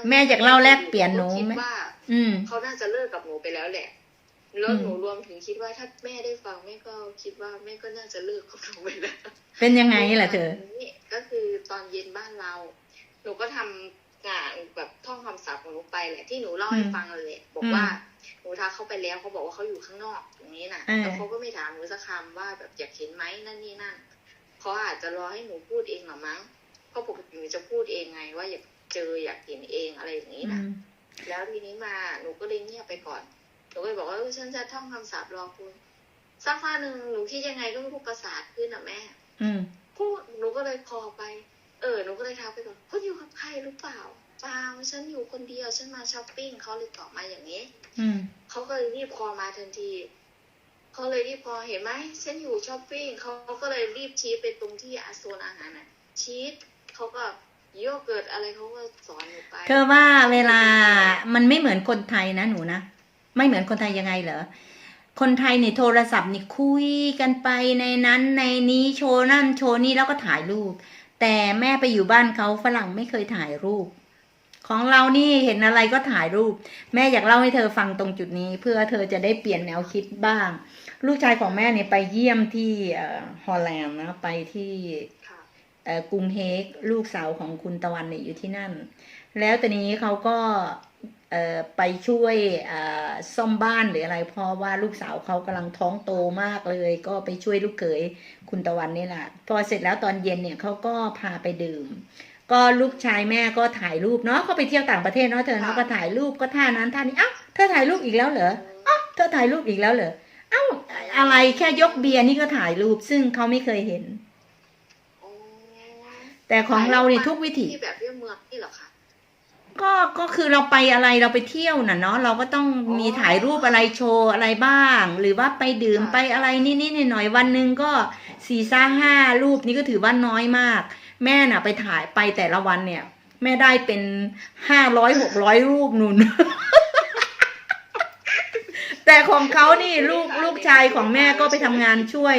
ยังแม่อยากเล่าแลกเปลี่ยนหนูคิดไหมว่าอืมเขาน่าจะเลิกกับหนูไปแล้วแหละแล้วอืมหนูรวมถึงคิดว่าถ้าแม่ได้ฟังแม่ก็คิดว่าแม่ก็น่าจะเลิกกับหนูไปแล้วเป็นยังไงล่ะเธอนี่ก็คือตอนเย็นบ้านเรา หนูก็ทำงานแบบท่องคำศัพท์ของหนูไปแหละที่หนูเล่าให้อืมฟังเลยแหละบอกอืมว่าหนูทักเขาไปแล้วเขาบอกว่าเขาอยู่ข้างนอกตรงนี้น่ะเออแล้วเขาก็ไม่ถามหนูสักคำว่าแบบอยากเห็นไหมนั่นนี่นั่นเขาอาจจะรอให้หนูพูดเองหรอมั้งเพราะปกติหนูจะพูดเองไงว่าอยาก เจออยากเห็นเองอะไรอย่างนี้อืนะมแล้วทีนี้มาหนูก็เลยเงียบไปก่อนหนูก็เลยบอกว่าเออฉันจะท่องคำศัพท์รอคุณสักพักหนึ่งหนูคิดยังไงก็ไม่รู้ประสาทขึ้นอะแม่ อืมพูดหนูก็เลยคอไป เออหนูก็เลยทักไปก่อนคุณอยู่กับใครหรือเปล่าเปล่าฉันอยู่คนเดียวฉันมาช้อปปิ้งเขาเลยตอบมาอย่างนี้ อืมเขาก็เลยรีบคอมาทันทีเขาเลยรีบคอเห็นไหมฉันอยู่ช้อปปิ้งเขาก็เลยรีบชี้ไปตรงที่อาโซนอาหารน่ะชี้เขาก็ โยเกิร์ตอะไรเขาก็สอนหนูไปเธอว่าเวลามันไม่เหมือนคนไทยนะหนูนะ ไม่เหมือนคนไทยยังไงเหรอ คนไทยนี่โทรศัพท์นี่คุยกันไปในนั้นในนี้โชว์นั่นโชว์นี่แล้วก็ถ่ายรูป แต่แม่ไปอยู่บ้านเขาฝรั่งไม่เคยถ่ายรูป ของเรานี่เห็นอะไรก็ถ่ายรูป แม่อยากเล่าให้เธอฟังตรงจุดนี้ เพื่อเธอจะได้เปลี่ยนแนวคิดบ้าง ลูกชายของแม่เนี่ยไปเยี่ยมที่ฮอลแลนด์นะไปที่ค่ะ กรุงเฮกลูกสาวของคุณตะวันเนี่ยอยู่ที่นั่น แล้วตอนนี้เขาก็เอ่อไปช่วยเอ่อซ่อมบ้านหรืออะไรเพราะว่าลูกสาวเขากำลังท้องโตมากเลย ก็ไปช่วยลูกเขยคุณตะวันนี่แหละพอเสร็จแล้วตอนเย็นเนี่ยเขาก็พาไปดื่ม ก็ลูกชายแม่ก็ถ่ายรูปเนาะเขาไปเที่ยวต่างประเทศเนาะเธอเนาะก็ถ่ายรูปก็ท่านั้นท่านี้อ้าวเธอถ่ายรูปอีกแล้วเหรออ้าวเธอถ่ายรูปอีกแล้วเหรอเอ้าอะไรแค่ยกเบียร์นี่ก็ถ่ายรูปซึ่งเขาไม่เคยเห็นอ๋อ แต่ของเราเนี่ยทุกวิถีที่แบบเรื่องเมืองนี่เหรอคะก็ก็คือเราไปอะไรเราไปเที่ยวน่ะเนาะเราก็ต้องมีถ่ายรูปอะไรโชว์อะไรบ้าง หรือว่าไปดื่มค่ะไปอะไรนิดๆหน่อยๆวันหนึ่งก็สี่ซ่าห้ารูปนี่ก็ถือว่าน้อยมาก แม่น่ะ ไปถ่ายไปแต่ละวันเนี่ย แม่ได้เป็นห้าร้อยหกร้อยรูปนุ่น แต่ของเขานี่ลูกลูกชายของแม่ก็ไปทำงานช่วย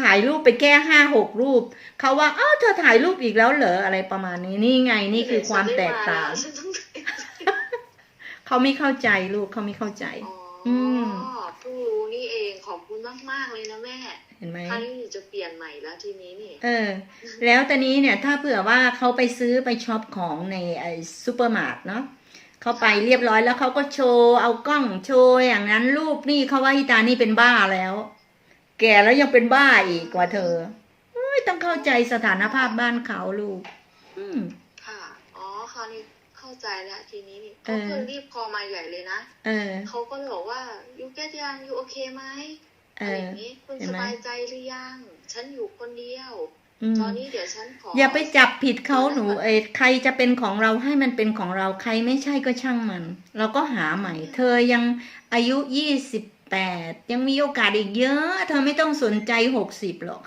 ถ่ายรูปไปแก้ห้าหกรูป เขาว่าอ้าวเธอถ่ายรูปอีกแล้วเหรออะไรประมาณนี้นี่ไงนี่คือความแตกต่างฉันต้องเขาไม่เข้าใจลูกเขาไม่เข้าใจอ๋ออมเพิ่งรู้นี่เองขอบคุณมากๆเลยนะแม่เห็นไหมคราวนี้หนูจะเปลี่ยนใหม่แล้วทีนี้นี่เออ แล้วตอนนี้เนี่ยถ้าเผื่อว่าเขาไปซื้อไปช็อปของในไอซูเปอร์มาร์ทเนาะ เขาไปเรียบร้อยแล้วเขาก็โชว์เอากล้องโชว์อย่างนั้นรูปนี่เขาว่าฮิตานี่เป็นบ้าแล้ว แก่แล้วยังเป็นบ้าอีกกว่าเธอเอ้ยต้องเข้าใจสถานภาพบ้านเขาลูก อืมค่ะ อ๋อคราวนี้เข้าใจแล้วทีนี้นี่เอเขาอเคยรีบคอมาใหญ่เลยนะเออเขาก็เลยบอกว่ายูแกยังยูโอเคไหมเออะไรออย่างนี้คุณเห็นสไหมบายใจหรือยัง ฉันอยู่คนเดียวอืม ตอนนี้เดี๋ยวฉันขออย่าไปจับผิดเขาหนูเอยใครจะเป็นของเราให้มันเป็นของเราใครไม่ใช่ก็ช่างมัน เราก็หาใหม่ เธอยังอายุยี่สิบแปดยังมีโอกาสอีกเยอะ เธอไม่ต้องสนใจหกสิบหรอก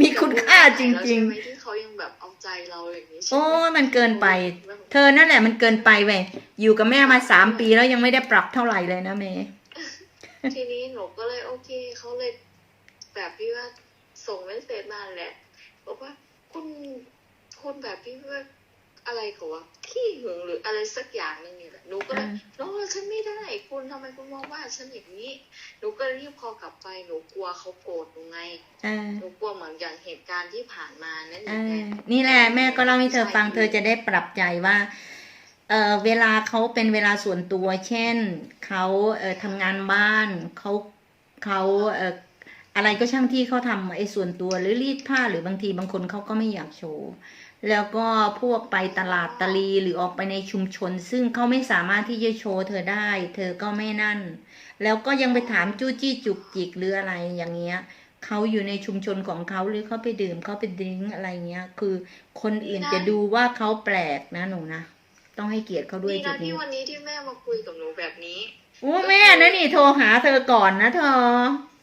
มีคุณค่าจริงแล้วใช่ไหมที่เขายังแบบเอาใจเราอย่างนี้ๆใช่โอ้ไหมมันเกินไป เธอนั่นแหละมันเกินไปเว้ยอยู่กับแม่มาสามปีแล้วยังไม่ได้ปรับเท่าไหร่เลยนะเมย์ ทีนี้หนูก็เลยโอเคเขาเลยแบบพี่ว่า ส่งเมสเซจมาแหละ บอกว่าคุณคุณแบบพี่ว่าอะไรเขาวะขี้หึงหรืออะไรสักอย่างหนึงนี่แหละหนูก็เลยอ่าน้องฉันไม่ได้ คุณทำไมคุณมองว่าฉันอย่างนี้หนูก็เลยรีบคอลกลับไปหนูกลัวเขาโกรธหนูไงเออหนูกลัวเหมือนอย่างเหตุการณ์ที่ผ่านมานั่นเอเองไงอนี่แหละแม่ก็เล่าให้เธอฟังเธอจะได้ปรับใจว่าเออเวลาเขาเป็นเวลาส่วนตัว เช่นเขาเออทำงานบ้านเขาเขาเออ อะไรก็ช่างที่เขาทำไอ้ส่วนตัวหรือรีดผ้าหรือบางทีบางคนเขาก็ไม่อยากโชว์แล้วก็พวกไปตลาดตะลีหรือออกไปในชุมชน ซึ่งเขาไม่สามารถที่จะโชว์เธอได้ เธอก็ไม่นั่น แล้วก็ยังไปถามจู้จี้จุกจิกหรืออะไรอย่างเงี้ยเขาอยู่ในชุมชนของเขาหรือเขาไปดื่มเขาไปดื่มอะไรเงี้ย คือคนอื่นจะดูว่าเขาแปลกนะหนูนะต้องให้เกียรติเขาด้วยนี่จุนะดที่นี้วันนี้ที่แม่มาคุยกับหนูแบบนี้โอ้แม่นะนี่โทรหาเธอก่อนนะเธออืม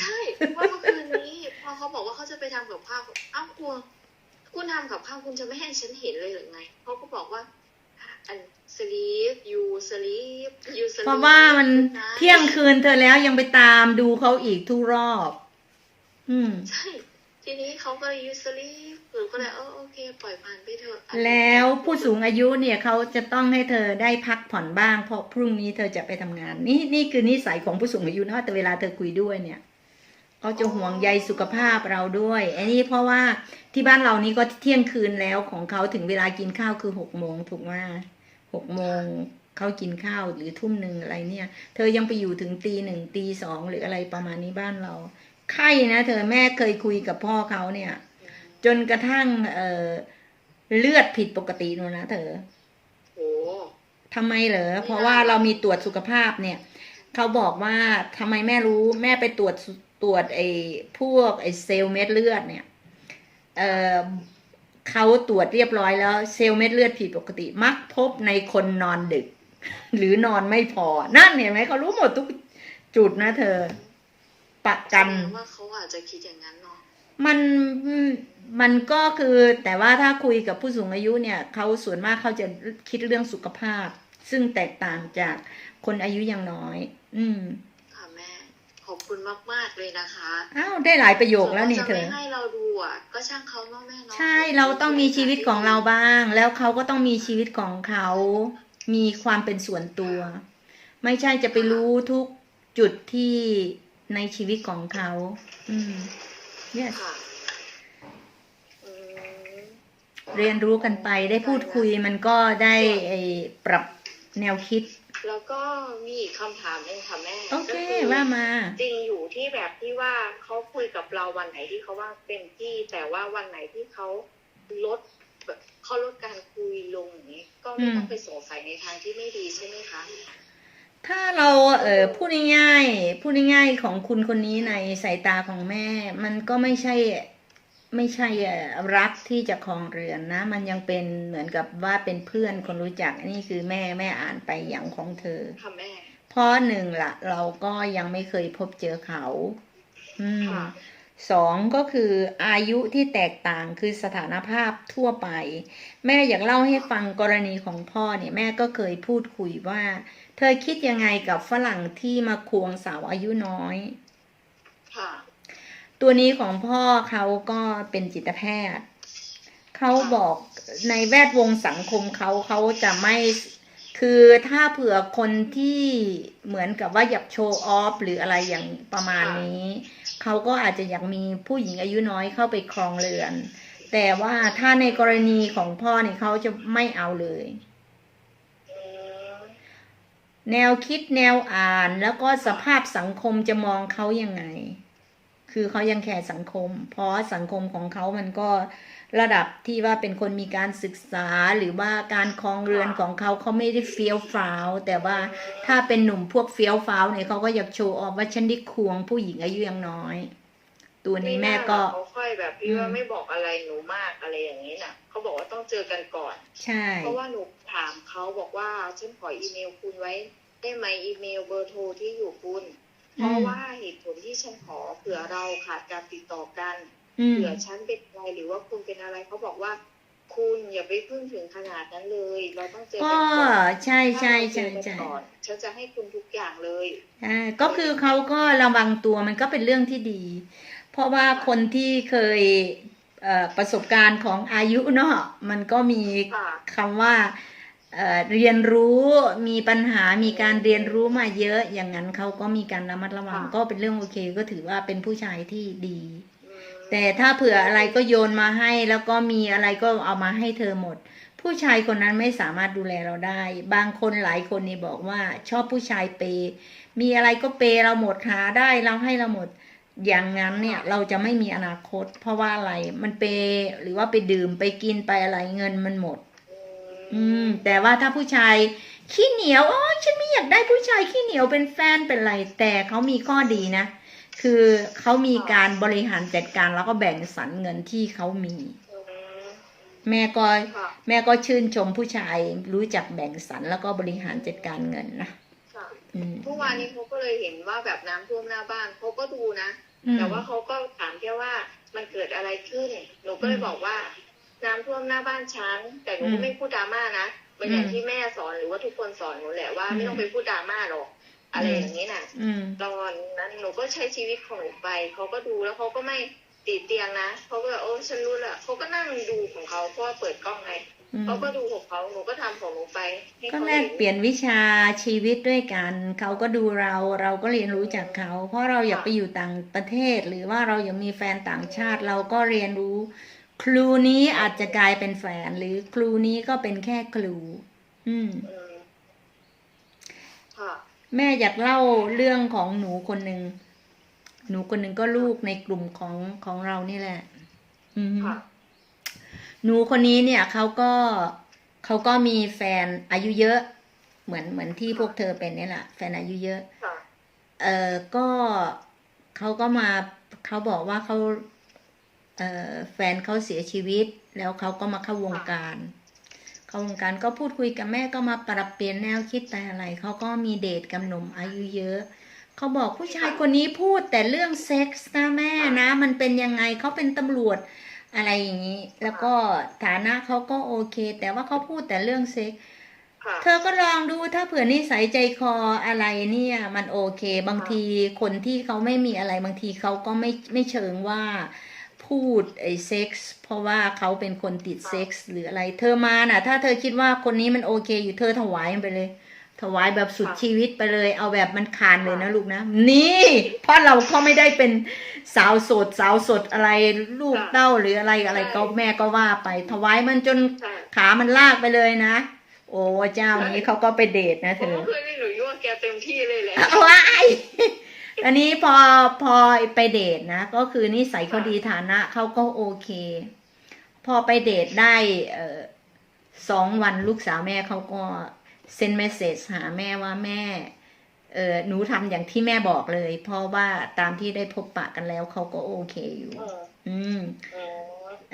ใช่ว่าเมื่อคืนนี้พอเขาบอกว่าเขาจะไปทำกับข้าวอ้าวคุณคุณทำกับข้าวคุณจะไม่ให้ฉันเห็นเลยหรือไงเขาก็บอกว่าอันสลีปยูสลีปยูสลีปเพราะว่ามันเที่ยงคืนเธอแล้วยังไปตามดูเขาอีกทุกรอบ อืมใช่ ทีนี้เขาก็เลยยูสลีฟหนูก็เลยเออโอเค ปล่อยผ่านไปเถอะแล้วผู้สูงอายุเนี่ยเขาจะต้องให้เธอได้พักผ่อนบ้าง เพราะพรุ่งนี้เธอจะไปทำงาน นี่นี่คือนิสัยของผู้สูงอายุนะแต่เวลาเธอคุยด้วยเนี่ยเขาจะห่วงใยสุขภาพเราด้วยไอ้นี่เพราะว่าที่บ้านเรานี่ก็เที่ยงคืนแล้วของเขาถึงเวลากินข้าวคือหกโมงถูกไหมหกโมงเขากินข้าวหรือทุ่มหนึ่งอะไรเนี่ย เธอยังไปอยู่ถึงตีหนึ่งตีสองหรืออะไรประมาณนี้บ้านเรา ไข้นะเธอแม่เคยคุยกับพ่อเขาเนี่ย จนกระทั่งเออเลือดผิดปกตินูนนะเธอโอ้ทำไมเหรอเพราะว่าเรามีตรวจสุขภาพเนี่ยเขาบอกว่าทำไมแม่รู้แม่ไปตรวจตรวจไอ้พวกไอ้เซลล์เม็ดเลือดเนี่ยเออเขาตรวจเรียบร้อยแล้ว เซลล์เม็ดเลือดผิดปกติ มักพบในคนนอนดึก หรือนอนไม่พอ นั่นเห็นไหมเขารู้หมดทุกจุดนะเธอ ประกันแสดงว่าเขาอาจจะคิดอย่างนั้นเนาะมันมันก็คือแต่ว่าถ้าคุยกับผู้สูงอายุเนี่ยเขาส่วนมากเขาจะคิดเรื่องสุขภาพ ซึ่งแตกต่างจากคนอายุยังน้อย อืมค่ะแม่ขอบคุณมากๆเลยนะคะอ้าวได้หลายประโยคแล้วนี่เธขาอจะไม่ให้เราดูอะก็ช่างเขาเนาะแม่เนาะใช่เราต้องมีชีวิตของเราบ้าง แล้วเขาก็ต้องมีชีวิตของเขา มีความเป็นส่วนตัว ไม่ใช่จะไปรู้ทุกจุดที่ ในชีวิตของเขา อืม yes ค่ะอืมเรียนรู้กันไปได้พูดคุยมันก็ได้ไอ้ปรับแนวคิด แล้วก็มีอีกคำถามหนึ่งค่ะแม่โอเคก็ว่ามา จริงอยู่ที่แบบที่ว่าเขาคุยกับเราวันไหนที่เขาว่างเต็มที่ แต่ว่าวันไหนที่เขาลดแบบเขาลดการคุยลงอย่างนี้ก็ไม่ต้องไปสงสัยในทางที่ไม่ดีใช่ไหมคะ ถ้าเราเออพูดง่ายๆพูดง่ายๆของคุณคนนี้ในสายตาของแม่ มันก็ไม่ใช่ไม่ใช่เอ่อรักที่จะครองเรือนนะ มันยังเป็นเหมือนกับว่าเป็นเพื่อนคนรู้จักอันนี้คือแม่แม่อ่านไปอย่างของเธอค่ะแม่เพราะหนึ่งละเราก็ยังไม่เคยพบเจอเขา อืมค่ะสองก็คืออายุที่แตกต่างคือสถานภาพทั่วไป แม่อยากเล่าให้ฟังกรณีของพ่อเนี่ย แม่ก็เคยพูดคุยว่า เธอคิดยังไงกับฝรั่งที่มาควงสาวอายุน้อย ค่ะ ตัวนี้ของพ่อเขาก็เป็นจิตแพทย์ เขาบอกในแวดวงสังคมเขาเขาจะไม่คือถ้าเผื่อคนที่เหมือนกับว่าอยากโชว์ออฟหรืออะไรอย่างประมาณนี้ เขาก็อาจจะอยากมีผู้หญิงอายุน้อยเข้าไปครองเรือน แต่ว่าถ้าในกรณีของพ่อเนี่ยเขาจะไม่เอาเลยอืม แนวคิดแนวอ่านแล้วก็สภาพสังคมจะมองเขายังไง คือเขายังแคร์สังคม เพราะสังคมของเขามันก็ระดับที่ว่าเป็นคนมีการศึกษาหรือว่าการครองเรือนของเขาเขาไม่ได้เฟี้ยวฟ้าวแต่ว่าถ้าเป็นหนุ่มพวกเฟี้ยวฟ้าวเนี่ยเขาก็อยากโชว์ออกว่าฉันได้ควงผู้หญิงอายุยังน้อย ตัวนี้แม่ก็ไน่าหรอเขาค่อยแบบพี่ว่าอืมไม่บอกอะไรหนูมากอะไรอย่างนี้น่ะเขาบอกว่าต้องเจอกันก่อน ใช่ เพราะว่าหนูถามเขาบอกว่าฉันขออีเมลคุณไว้ ได้ไหมอีเมลเบอร์โทรที่อยู่คุณเพราะว่าเหตุผลที่ฉันขอเผื่อเราขาดการติดต่อกันอืมเผื่อฉันเป็นอะไรหรือว่าคุณเป็นอะไรเขาบอกว่าคุณอย่าไปพึ่งถึงขนาดนั้นเลย เราต้องเจอก็กันก่อนใช่ใช่ถ้าใช่เราเจอกันใช่ก่อนฉันจะให้คุณทุกอย่างเลยใช่ก็คือเขาก็ระวังตัวมันก็เป็นเรื่องที่ดี เพราะว่าคนที่เคยเอ่อประสบการณ์ของอายุเนาะมันก็มีค่ะคำว่าเอ่อเรียนรู้มีปัญหามีการเรียนรู้มาเยอะ อย่างนั้นเขาก็มีการระมัดระวังค่ะก็เป็นเรื่องโอเค ก็ถือว่าเป็นผู้ชายที่ดีอืมแต่ถ้าเผื่ออะไรก็โยนมาให้ แล้วก็มีอะไรก็เอามาให้เธอหมด ผู้ชายคนนั้นไม่สามารถดูแลเราได้ บางคนหลายคนนี่บอกว่าชอบผู้ชายเปย์มีอะไรก็เปย์เราหมดหาได้เราให้เราหมด อย่างนั้นเนี่ยเราจะไม่มีอนาคต เพราะว่าอะไรมันเปย์หรือว่าไปดื่มไปกินไปอะไรเงินมันหมด อืม แต่ว่าถ้าผู้ชายขี้เหนียวอ๋อฉันไม่อยากได้ผู้ชายขี้เหนียวเป็นแฟนเป็นไรแต่เขามีข้อดีนะ คือเขามีการบริหารจัดการแล้วก็แบ่งสรรเงินที่เขามีอืมแม่ก็ค่ะแม่ก็ชื่นชมผู้ชายรู้จักแบ่งสรรแล้วก็บริหารจัดการเงินนะค่ะอืมเมื่อวานนี้เขาก็เลยเห็นว่าแบบน้ำท่วมหน้าบ้านเขาก็ดูนะอืม แต่ว่าเขาก็ถามแค่ว่ามันเกิดอะไรขึ้น หนูก็เลยบอกว่าน้ำท่วมหน้าบ้านฉันแต่หนูอืก็มไม่พูดดราม่านะเหมือนอย่างอืมที่แม่สอนหรือว่าทุกคนสอนหนูแหละว่าอืมไม่ต้องไปพูดดราม่าหรอกอะไรอืมอย่างนี้น่ะอืมตอนนั้นหนูก็ใช้ชีวิตของหนูไปเขาก็ดูแล้วเขาก็ไม่ติดเตียงนะเขาก็แบบโอ้ฉันรู้แหละเขาก็นั่งดูของเขาเพราะว่าเปิดกล้องไงอืม เขาก็ดูของเขาหนูก็ทำของหนูไปให้ก็ขาแลกเปลี่ยนวิชาชีวิตด้วยกัน เขาก็ดูเราเราก็เรียนรู้จากเขา เพราะเราอยากไปอยู่ต่างประเทศ หรือว่าเราอยากมีแฟนต่างชาติเราก็เรียนรู้ ครูนี้อาจจะกลายเป็นแฟน หรือครูนี้ก็เป็นแค่ครู อืมอืมค่ะแม่อยากเล่าเรื่องของหนูคนหนึ่งหนูคนหนึ่งก็ลูกในกลุ่มของของเรานี่แหละ อืมค่ะ หนูคนนี้เนี่ยเขาก็เขาก็มีแฟนอายุเยอะ เหมือนเหมือนที่พวกเธอเป็นนี่แหละแฟนอายุเยอะค่ะเออก็เขาก็มาเขาบอกว่าเขาเออแฟนเขาเสียชีวิต แล้วเขาก็มาเข้าวงการเข้าวงการก็พูดคุยกับแม่ก็มาปรับเปลี่ยนแนวคิดแต่อะไรเขาก็มีเดทกับหนุ่มอายุเยอะเขาบอกผู้ชายคนนี้พูดแต่เรื่องเซ็กส์นะแม่นะ มันเป็นยังไงเขาเป็นตำรวจ อะไรอย่างนี้ แล้วก็ฐานะเขาก็โอเค แต่ว่าเขาพูดแต่เรื่องเซ็กส์ค่ะเธอก็ลองดูถ้าเผื่อนิสัยใจคออะไรเนี่ย มันโอเค บางทีคนที่เขาไม่มีอะไรบางทีเขาก็ไม่ไม่เชิงว่าพูดไอ้เซ็กส์เพราะว่าเขาเป็นคนติดเซ็กส์หรืออะไร เธอมาน่ะ ถ้าเธอคิดว่าคนนี้มันโอเค อยู่เธอถวายมันไปเลย ถวายแบบสุดชีวิตไปเลย เอาแบบมันคานเลยนะลูกนะ นี่เพราะเราก็ไม่ได้เป็นสาวโสดสาวสดอะไรลูกเต้าหรืออะไรอะไรก็แม่ก็ว่าไป ถวายมันจนค่ะขามันลากไปเลยนะ โอ้เจ้านี้เขาก็ไปเดทนะเพเธราะอว่าเพื่อนนี่หนูยั่วแกเต็มที่เลยแหละว้ายอันนี้พอพอไปเดทนะ ก็คือนิสัยเขาดีฐานะเขาก็โอเค พอไปเดทได้เออสองวันลูกสาวแม่เขาก็ เซ็นเมสเซจหาแม่ว่าแม่เออหนูทำอย่างที่แม่บอกเลย เพราะว่าตามที่ได้พบปะกันแล้วเขาก็โอเคอยู่ อืมอืมอืม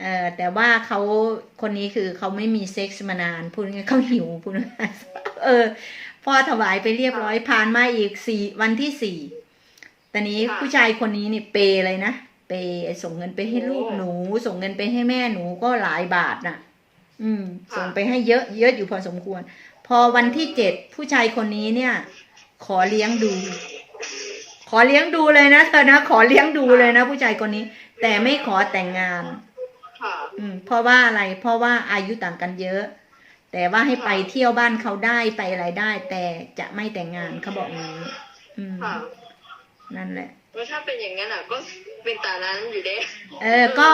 เออแต่ว่าเขาคนนี้คือเขาไม่มีเซ็กส์มานานพูดง่ายๆเขาหิวพูดง่ายๆเออ พอถวายไปเรียบร้อยผ่านมาอีกสี่วันที่สี่ตอนนี้ผู้ชายคนนี้นี่เปย์เลยนะเปย์ส่งเงินไปให้ลูกหนู ส่งเงินไปให้แม่หนูก็หลายบาทน่ะ อืม ส่งไปให้เยอะเยอะอยู่พอสมควร พอวันที่เจ็ดผู้ชายคนนี้เนี่ย ขอเลี้ยงดู ขอเลี้ยงดูเลยนะเธอนะขอเลี้ยงดูเลยนะผู้ชายคนนี้ แต่ไม่ขอแต่งงานค่ะอืมเพราะว่าอะไรเพราะว่าอายุต่างกันเยอะ แต่ว่าให้ไปเที่ยวบ้านเขาได้ไปอะไรได้ แต่จะไม่แต่งงานเขาบอกอย่างนี้อืมค่ะนั่นแหละ แล้วถ้าเป็นอย่างนั้นอะ ก็เป็นตานั้นอยู่เด้เออ ก็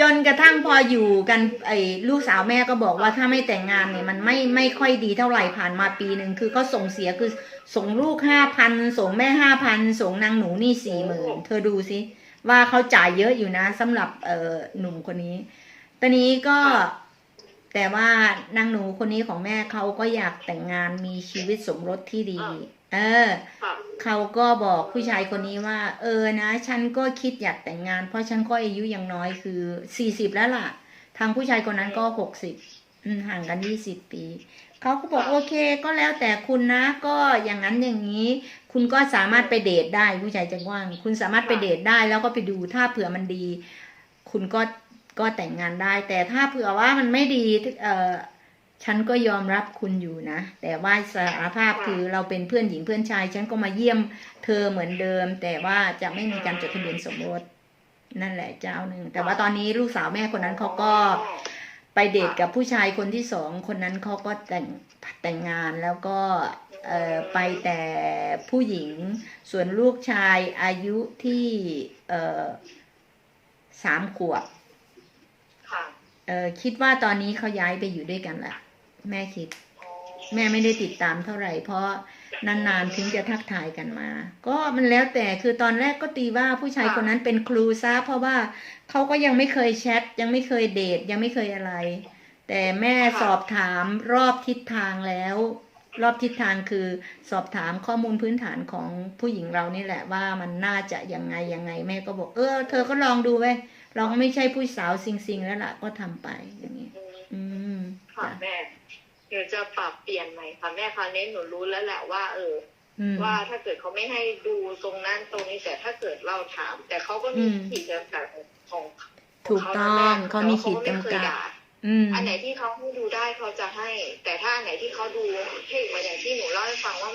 จนกระทั่งพออยู่กันไอ้ลูกสาวแม่ก็บอกว่าถ้าไม่แต่งงานเนี่ยมันไม่ไม่ค่อยดีเท่าไหร่ผ่านมาปีหนึ่งคือก็ส่งเสียคือส่งลูกห้าพันส่งแม่ห้าพันส่งนางหนูนี่สี่หมื่นเธอดูสิว่าเขาจ่ายเยอะอยู่นะสำหรับเออหนุ่มคนนี้ ตอนนี้ก็แต่ว่านางหนูคนนี้ของแม่เขาก็อยากแต่งงานมีชีวิตสมรสที่ดี เออค่ะเขาก็บอกผู้ชายคนนี้ว่า เออนะ ฉันก็คิดอยากแต่งงาน เพราะฉันก็อายุอย่างน้อยคือสี่สิบแล้วล่ะ ทางผู้ชายคนนั้นก็หกสิบห่างกันยี่สิบปี เขาก็บอกโอเค ก็แล้วแต่คุณนะ ก็อย่างนั้นอย่างนี้ คุณก็สามารถไปเดทได้ผู้ชายจะว่าง คุณสามารถไปเดทได้แล้วก็ไปดูถ้าเผื่อมันดี คุณก็ก็แต่งงานได้ แต่ถ้าเผื่อว่ามันไม่ดี เออ ฉันก็ยอมรับคุณอยู่นะ แต่ว่าสารภาพคือเราเป็นเพื่อนหญิงเพื่อนชาย ฉันก็มาเยี่ยมเธอเหมือนเดิม แต่ว่าจะไม่มีการจดทะเบียนสมรสนั่นแหละเจ้าหนึ่ง แต่ว่าตอนนี้ลูกสาวแม่คนนั้นเขาก็ไปเดทกับผู้ชายคนที่สองคนนั้นเขาก็แต่งแต่งงานแล้วก็เอ่อไปแต่ผู้หญิง ส่วนลูกชายอายุที่เอ่อสามขวบค่ะเอ่อคิดว่าตอนนี้เขาย้ายไปอยู่ด้วยกันแหละ แม่คิด แม่ไม่ได้ติดตามเท่าไหร่ เพราะนานๆถึงจะทักทายกันมา ก็มันแล้วแต่คือตอนแรกก็ตีว่าผู้ชายคนนั้นเป็นครูซะเพราะว่าเขาก็ยังไม่เคยแชทยังไม่เคยเดทยังไม่เคยอะไร แต่แม่สอบถามรอบทิศทางแล้ว รอบทิศทางคือสอบถามข้อมูลพื้นฐานของผู้หญิงเรานี่แหละว่ามันน่าจะยังไงยังไง แม่ก็บอกเออ เธอก็ลองดูไว้ยลองไม่ใช่ผู้สาวซิงซิงๆแล้วล่ะก็ทำไปอย่างนี้อืมอืม ค่ะจ้ะแม่เดี๋ยวจะปรับเปลี่ยนใหม่ค่ะแม่คราวนี้หนูรู้แล้วแหละว่า เอออืมว่าถ้าเกิดเขาไม่ให้ดูตรงนั้นตรงนี้แต่ถ้าเกิดเราถาม แต่เขาก็มีอืมขีดจำกัดของถูกต้องเขามีขีดจำกัดอืมอันไหนที่เขาให้ดูได้เขาจะให้ แต่ถ้าอันไหนที่เขาดูให้เหมือนอย่างที่หนูเล่าให้ฟังว่า